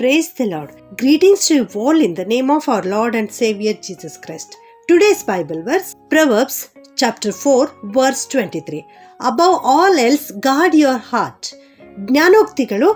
Praise the Lord. Greetings to you all in the name of our Lord and Savior Jesus Christ. Today's Bible verse Proverbs chapter 4 verse 23. Above all else guard your heart. ಜ್ಞಾನೋಕ್ತಿಗಳು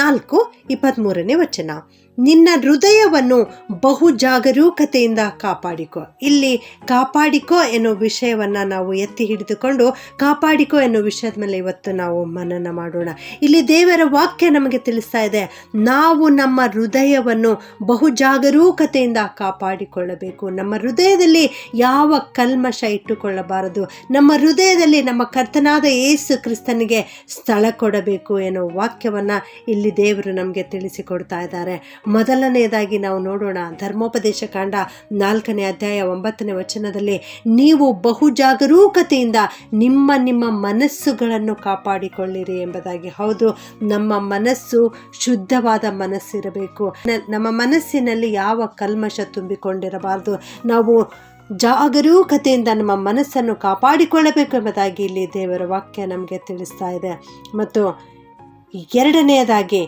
ನಾಲ್ಕು ಇಪ್ಪತ್ತ್ಮೂರನೇ ವಚನ ನಿನ್ನ ಹೃದಯವನ್ನು ಬಹು ಜಾಗರೂಕತೆಯಿಂದ ಕಾಪಾಡಿಕೋ. ಇಲ್ಲಿ ಕಾಪಾಡಿಕೋ ಎನ್ನೋ ವಿಷಯವನ್ನು ನಾವು ಎತ್ತಿ ಹಿಡಿದುಕೊಂಡು ಕಾಪಾಡಿಕೋ ಎನ್ನುವ ವಿಷಯದ ಮೇಲೆ ಇವತ್ತು ನಾವು ಮನನ ಮಾಡೋಣ. ಇಲ್ಲಿ ದೇವರ ವಾಕ್ಯ ನಮಗೆ ತಿಳಿಸ್ತಾ ಇದೆ, ನಾವು ನಮ್ಮ ಹೃದಯವನ್ನು ಬಹು ಜಾಗರೂಕತೆಯಿಂದ ಕಾಪಾಡಿಕೊಳ್ಳಬೇಕು. ನಮ್ಮ ಹೃದಯದಲ್ಲಿ ಯಾವ ಕಲ್ಮಶ ಇಟ್ಟುಕೊಳ್ಳಬಾರದು? ನಮ್ಮ ಹೃದಯದಲ್ಲಿ ನಮ್ಮ ಕರ್ತನಾದ ಏಸು ಕ್ರಿಸ್ತನಿಗೆ ಸ್ಥಳ ಕೊಡಬೇಕು ಎನ್ನೋ ವಾಕ್ಯವನ್ನು ಇಲ್ಲಿ ದೇವರು ನಮಗೆ ತಿಳಿಸಿಕೊಡ್ತಾ ಇದ್ದಾರೆ. ಮೊದಲನೆಯದಾಗಿ ನಾವು ನೋಡೋಣ ಧರ್ಮೋಪದೇಶ ಕಾಂಡ ನಾಲ್ಕನೇ ಅಧ್ಯಾಯ ಒಂಬತ್ತನೇ ವಚನದಲ್ಲಿ, ನೀವು ಬಹು ಜಾಗರೂಕತೆಯಿಂದ ನಿಮ್ಮ ನಿಮ್ಮ ಮನಸ್ಸುಗಳನ್ನು ಕಾಪಾಡಿಕೊಳ್ಳಿರಿ ಎಂಬುದಾಗಿ. ಹೌದು, ನಮ್ಮ ಮನಸ್ಸು ಶುದ್ಧವಾದ ಮನಸ್ಸಿರಬೇಕು. ನಮ್ಮ ಮನಸ್ಸಿನಲ್ಲಿ ಯಾವ ಕಲ್ಮಶ ತುಂಬಿಕೊಂಡಿರಬಾರದು? ನಾವು ಜಾಗರೂಕತೆಯಿಂದ ನಮ್ಮ ಮನಸ್ಸನ್ನು ಕಾಪಾಡಿಕೊಳ್ಳಬೇಕು ಎಂಬುದಾಗಿ ಇಲ್ಲಿ ದೇವರ ವಾಕ್ಯ ನಮಗೆ ತಿಳಿಸ್ತಾ ಇದೆ. ಮತ್ತು ಎರಡನೆಯದಾಗಿ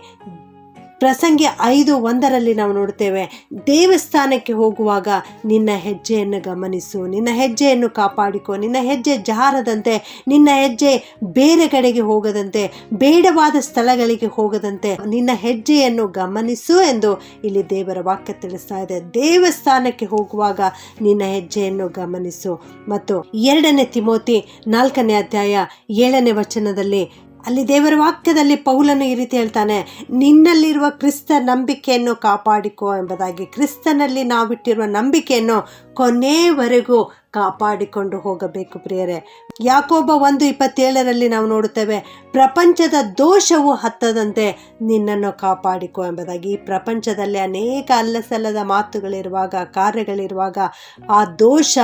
ಪ್ರಸಂಗಿ ಐದು ಒಂದರಲ್ಲಿ ನಾವು ನೋಡ್ತೇವೆ, ದೇವಸ್ಥಾನಕ್ಕೆ ಹೋಗುವಾಗ ನಿನ್ನ ಹೆಜ್ಜೆಯನ್ನು ಗಮನಿಸು, ನಿನ್ನ ಹೆಜ್ಜೆಯನ್ನು ಕಾಪಾಡಿಕೊ, ನಿನ್ನ ಹೆಜ್ಜೆ ಜಾರದಂತೆ, ನಿನ್ನ ಹೆಜ್ಜೆ ಬೇರೆ ಕಡೆಗೆ ಹೋಗದಂತೆ, ಬೇಡವಾದ ಸ್ಥಳಗಳಿಗೆ ಹೋಗದಂತೆ ನಿನ್ನ ಹೆಜ್ಜೆಯನ್ನು ಗಮನಿಸು ಎಂದು ಇಲ್ಲಿ ದೇವರ ವಾಕ್ಯ ತಿಳಿಸ್ತಾ ಇದೆ. ದೇವಸ್ಥಾನಕ್ಕೆ ಹೋಗುವಾಗ ನಿನ್ನ ಹೆಜ್ಜೆಯನ್ನು ಗಮನಿಸು. ಮತ್ತು ಎರಡನೇ ತಿಮೋತಿ ನಾಲ್ಕನೇ ಅಧ್ಯಾಯ ಏಳನೇ ವಚನದಲ್ಲಿ ಅಲ್ಲಿ ದೇವರ ವಾಕ್ಯದಲ್ಲಿ ಪೌಲನು ಈ ರೀತಿ ಹೇಳ್ತಾನೆ, ನಿನ್ನಲ್ಲಿರುವ ಕ್ರಿಸ್ತ ನಂಬಿಕೆಯನ್ನು ಕಾಪಾಡಿಕೋ ಎಂಬುದಾಗಿ. ಕ್ರಿಸ್ತನಲ್ಲಿ ನಾವಿಟ್ಟಿರುವ ನಂಬಿಕೆಯನ್ನು ಕೊನೆಯವರೆಗೂ ಕಾಪಾಡಿಕೊಂಡು ಹೋಗಬೇಕು ಪ್ರಿಯರೇ. ಯಾಕೋಬ ಒಂದು ಇಪ್ಪತ್ತೇಳರಲ್ಲಿ ನಾವು ನೋಡುತ್ತೇವೆ, ಪ್ರಪಂಚದ ದೋಷವು ಹತ್ತದಂತೆ ನಿನ್ನನ್ನು ಕಾಪಾಡಿಕೋ ಎಂಬುದಾಗಿ. ಈ ಪ್ರಪಂಚದಲ್ಲಿ ಅನೇಕ ಅಲ್ಲಸಲ್ಲದ ಮಾತುಗಳಿರುವಾಗ, ಕಾರ್ಯಗಳಿರುವಾಗ ಆ ದೋಷ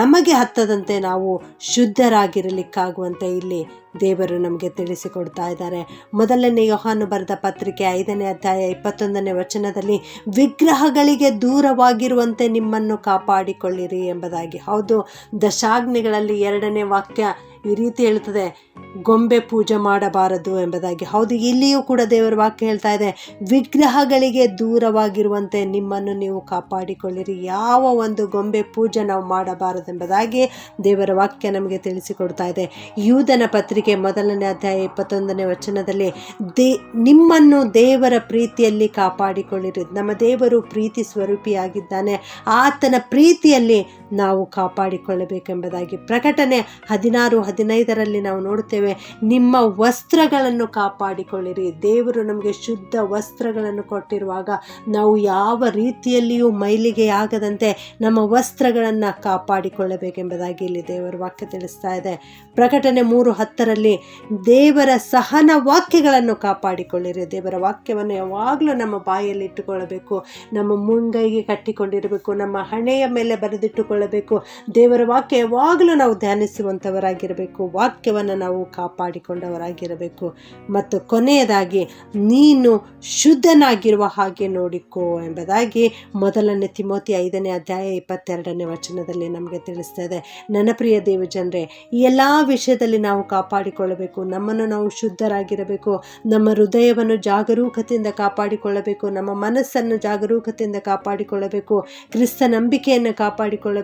ನಮಗೆ ಹತ್ತದಂತೆ ನಾವು ಶುದ್ಧರಾಗಿರಲಿಕ್ಕಾಗುವಂತೆ ಇಲ್ಲಿ ದೇವರು ನಮಗೆ ತಿಳಿಸಿಕೊಡ್ತಾ ಇದ್ದಾರೆ. ಮೊದಲನೇ ಯೋಹಾನು ಬರೆದ ಪತ್ರಿಕೆ ಐದನೇ ಅಧ್ಯಾಯ ಇಪ್ಪತ್ತೊಂದನೇ ವಚನದಲ್ಲಿ, ವಿಗ್ರಹಗಳಿಗೆ ದೂರವಾಗಿರುವಂತೆ ನಿಮ್ಮನ್ನು ಕಾಪಾಡಿಕೊಳ್ಳಿರಿ ಎಂಬುದಾಗಿ. ಹೌದು, ದಶಾಗ್ನಿಗಳಲ್ಲಿ ಎರಡನೇ ವಾಕ್ಯ ಈ ರೀತಿ ಹೇಳ್ತದೆ, ಗೊಂಬೆ ಪೂಜೆ ಮಾಡಬಾರದು ಎಂಬುದಾಗಿ. ಹೌದು, ಇಲ್ಲಿಯೂ ಕೂಡ ದೇವರ ವಾಕ್ಯ ಹೇಳ್ತಾ ಇದೆ, ವಿಗ್ರಹಗಳಿಗೆ ದೂರವಾಗಿರುವಂತೆ ನಿಮ್ಮನ್ನು ನೀವು ಕಾಪಾಡಿಕೊಳ್ಳಿರಿ. ಯಾವ ಒಂದು ಗೊಂಬೆ ಪೂಜೆ ನಾವು ಮಾಡಬಾರದು ಎಂಬುದಾಗಿ ದೇವರ ವಾಕ್ಯ ನಮಗೆ ತಿಳಿಸಿಕೊಡ್ತಾ ಇದೆ. ಯೂದನ ಪತ್ರಿಕೆ ಮೊದಲನೇ ಅಧ್ಯಾಯ ಇಪ್ಪತ್ತೊಂದನೇ ವಚನದಲ್ಲಿ, ದೇ, ನಿಮ್ಮನ್ನು ದೇವರ ಪ್ರೀತಿಯಲ್ಲಿ ಕಾಪಾಡಿಕೊಳ್ಳಿರಿ. ನಮ್ಮ ದೇವರು ಪ್ರೀತಿ ಸ್ವರೂಪಿಯಾಗಿದ್ದಾನೆ. ಆತನ ಪ್ರೀತಿಯಲ್ಲಿ ನಾವು ಕಾಪಾಡಿಕೊಳ್ಳಬೇಕೆಂಬುದಾಗಿ ಪ್ರಕಟಣೆ ಹದಿನಾರು, ಹದಿನೈದರಲ್ಲಿ ನಾವು ನೋಡುತ್ತೇವೆ. ನಿಮ್ಮ ವಸ್ತ್ರಗಳನ್ನು ಕಾಪಾಡಿಕೊಳ್ಳಿರಿ. ದೇವರು ನಮಗೆ ಶುದ್ಧ ವಸ್ತ್ರಗಳನ್ನು ಕೊಟ್ಟಿರುವಾಗ ನಾವು ಯಾವ ರೀತಿಯಲ್ಲಿಯೂ ಮೈಲಿಗೆಯಾಗದಂತೆ ನಮ್ಮ ವಸ್ತ್ರಗಳನ್ನು ಕಾಪಾಡಿಕೊಳ್ಳಬೇಕೆಂಬುದಾಗಿ ಇಲ್ಲಿ ದೇವರ ವಾಕ್ಯ ತಿಳಿಸ್ತಾ ಇದೆ. ಪ್ರಕಟಣೆ ಮೂರು, ಹತ್ತರಲ್ಲಿ ದೇವರ ಸಹನ ವಾಕ್ಯಗಳನ್ನು ಕಾಪಾಡಿಕೊಳ್ಳಿರಿ. ದೇವರ ವಾಕ್ಯವನ್ನು ಯಾವಾಗಲೂ ನಮ್ಮ ಬಾಯಲ್ಲಿ ಇಟ್ಟುಕೊಳ್ಳಬೇಕು. ನಮ್ಮ ಮುಂಗೈಗೆ ಕಟ್ಟಿಕೊಂಡಿರಬೇಕು. ನಮ್ಮ ಹಣೆಯ ಮೇಲೆ ಬರೆದಿಟ್ಟುಕೊಳ್ಳಬೇಕು ದೇವರ ವಾಕ್ಯ ಯಾವಾಗಲೂ ನಾವು ಧ್ಯಾನಿಸುವಂಥವರಾಗಿರಬೇಕು. ವಾಕ್ಯವನ್ನು ನಾವು ಕಾಪಾಡಿಕೊಂಡವರಾಗಿರಬೇಕು. ಮತ್ತು ಕೊನೆಯದಾಗಿ, ನೀನು ಶುದ್ಧನಾಗಿರುವ ಹಾಗೆ ನೋಡಿಕೋ ಎಂಬುದಾಗಿ ಮೊದಲನೇ ತಿಮೋತಿ ಐದನೇ ಅಧ್ಯಾಯ ಇಪ್ಪತ್ತೆರಡನೇ ವಚನದಲ್ಲಿ ನಮಗೆ ತಿಳಿಸ್ತಾ ಇದೆ ನನ್ನ ಪ್ರಿಯ ದೇವ ಜನರೇ ಈ ಎಲ್ಲ ವಿಷಯದಲ್ಲಿ ನಾವು ಕಾಪಾಡಿಕೊಳ್ಳಬೇಕು. ನಮ್ಮನ್ನು ನಾವು ಶುದ್ಧರಾಗಿರಬೇಕು. ನಮ್ಮ ಹೃದಯವನ್ನು ಜಾಗರೂಕತೆಯಿಂದ ಕಾಪಾಡಿಕೊಳ್ಳಬೇಕು. ನಮ್ಮ ಮನಸ್ಸನ್ನು ಜಾಗರೂಕತೆಯಿಂದ ಕಾಪಾಡಿಕೊಳ್ಳಬೇಕು. ಕ್ರಿಸ್ತ ನಂಬಿಕೆಯನ್ನು ಕಾಪಾಡಿಕೊಳ್ಳಬೇಕು.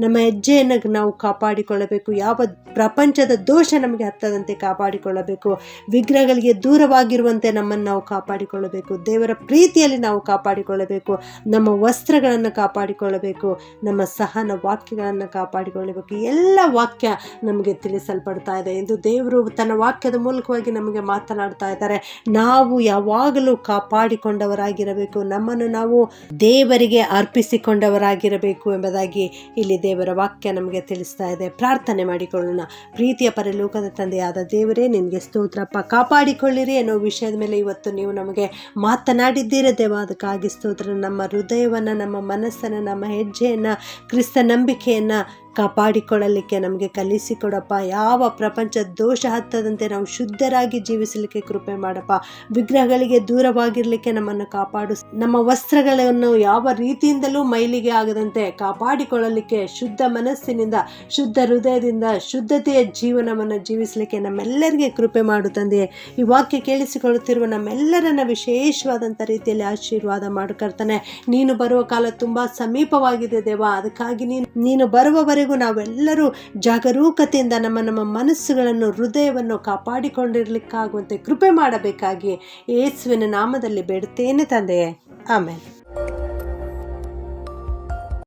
ನಮ್ಮ ಹೆಜ್ಜೆಯನ್ನು ನಾವು ಕಾಪಾಡಿಕೊಳ್ಳಬೇಕು. ಯಾವ ಪ್ರಪಂಚದ ದೋಷ ನಮಗೆ ಹತ್ತದಂತೆ ಕಾಪಾಡಿಕೊಳ್ಳಬೇಕು. ವಿಗ್ರಹಗಳಿಗೆ ದೂರವಾಗಿರುವಂತೆ ನಮ್ಮನ್ನು ನಾವು ಕಾಪಾಡಿಕೊಳ್ಳಬೇಕು. ದೇವರ ಪ್ರೀತಿಯಲ್ಲಿ ನಾವು ಕಾಪಾಡಿಕೊಳ್ಳಬೇಕು. ನಮ್ಮ ವಸ್ತ್ರಗಳನ್ನು ಕಾಪಾಡಿಕೊಳ್ಳಬೇಕು. ನಮ್ಮ ಸಹನ ವಾಕ್ಯಗಳನ್ನು ಕಾಪಾಡಿಕೊಳ್ಳಬೇಕು. ಎಲ್ಲ ವಾಕ್ಯ ನಮಗೆ ತಿಳಿಸಲ್ಪಡ್ತಾ ಇದೆ ಎಂದು ದೇವರು ತನ್ನ ವಾಕ್ಯದ ಮೂಲಕವಾಗಿ ನಮಗೆ ಮಾತನಾಡ್ತಾ ಇದ್ದಾರೆ. ನಾವು ಯಾವಾಗಲೂ ಕಾಪಾಡಿಕೊಂಡವರಾಗಿರಬೇಕು. ನಮ್ಮನ್ನು ನಾವು ದೇವರಿಗೆ ಅರ್ಪಿಸಿಕೊಂಡವರಾಗಿರಬೇಕು ಎಂಬುದಾಗಿ ಇಲ್ಲಿ ದೇವರ ವಾಕ್ಯ ನಮಗೆ ತಿಳಿಸ್ತಾ ಇದೆ. ಪ್ರಾರ್ಥನೆ ಮಾಡಿಕೊಳ್ಳೋಣ. ಪ್ರೀತಿಯ ಪರಲೋಕದ ತಂದೆಯಾದ ದೇವರೇ ನಿನಗೆ ಸ್ತೋತ್ರಪ್ಪ. ಕಾಪಾಡಿಕೊಳ್ಳಿರಿ ಅನ್ನೋ ವಿಷಯದ ಮೇಲೆ ಇವತ್ತು ನೀವು ನಮಗೆ ಮಾತನಾಡಿದ್ದೀರ. ದೇವ ಅದಕ್ಕಾಗಿ ಸ್ತೋತ್ರ ನಮ್ಮ ಹೃದಯವನ್ನು, ನಮ್ಮ ಮನಸ್ಸನ್ನು, ನಮ್ಮ ಹೆಜ್ಜೆಯನ್ನು, ಕ್ರಿಸ್ತ ನಂಬಿಕೆಯನ್ನು ಕಾಪಾಡಿಕೊಳ್ಳಲಿಕ್ಕೆ ನಮಗೆ ಕಲಿಸಿಕೊಡಪ್ಪ. ಯಾವ ಪ್ರಪಂಚ ದೋಷ ಹತ್ತದಂತೆ ನಾವು ಶುದ್ಧರಾಗಿ ಜೀವಿಸಲಿಕ್ಕೆ ಕೃಪೆ ಮಾಡಪ್ಪ. ವಿಗ್ರಹಗಳಿಗೆ ದೂರವಾಗಿರಲಿಕ್ಕೆ ನಮ್ಮನ್ನು ಕಾಪಾಡು. ನಮ್ಮ ವಸ್ತ್ರಗಳನ್ನು ಯಾವ ರೀತಿಯಿಂದಲೂ ಮೈಲಿಗೆ ಆಗದಂತೆ ಕಾಪಾಡಿಕೊಳ್ಳಲಿಕ್ಕೆ ಶುದ್ಧ ಮನಸ್ಸಿನಿಂದ, ಶುದ್ಧ ಹೃದಯದಿಂದ, ಶುದ್ಧತೆಯ ಜೀವನವನ್ನು ಜೀವಿಸಲಿಕ್ಕೆ ನಮ್ಮೆಲ್ಲರಿಗೆ ಕೃಪೆ ಮಾಡು ತಂದೆಯೇ. ಈ ವಾಕ್ಯ ಕೇಳಿಸಿಕೊಳ್ಳುತ್ತಿರುವ ನಮ್ಮೆಲ್ಲರನ್ನ ವಿಶೇಷವಾದಂಥ ರೀತಿಯಲ್ಲಿ ಆಶೀರ್ವಾದ ಮಾಡು ಕರ್ತನೆ. ನೀನು ಬರುವ ಕಾಲ ತುಂಬ ಸಮೀಪವಾಗಿದೆ ದೇವ. ಅದಕ್ಕಾಗಿ ನೀನು ನೀನು ಬರುವವರೆಗೂ ನಾವೆಲ್ಲರೂ ಜಾಗರೂಕತೆಯಿಂದ ನಮ್ಮ ನಮ್ಮ ಮನಸ್ಸುಗಳನ್ನು ಹೃದಯವನ್ನು ಕಾಪಾಡಿಕೊಂಡಿರಲಿಕ್ಕಾಗುವಂತೆ ಕೃಪೆ ಮಾಡಬೇಕಾಗಿ ಯೇಸುವಿನ ನಾಮದಲ್ಲಿ ಬೇಡುತ್ತೇನೆ ತಂದೆಯೇ. ಆಮೇಲೆ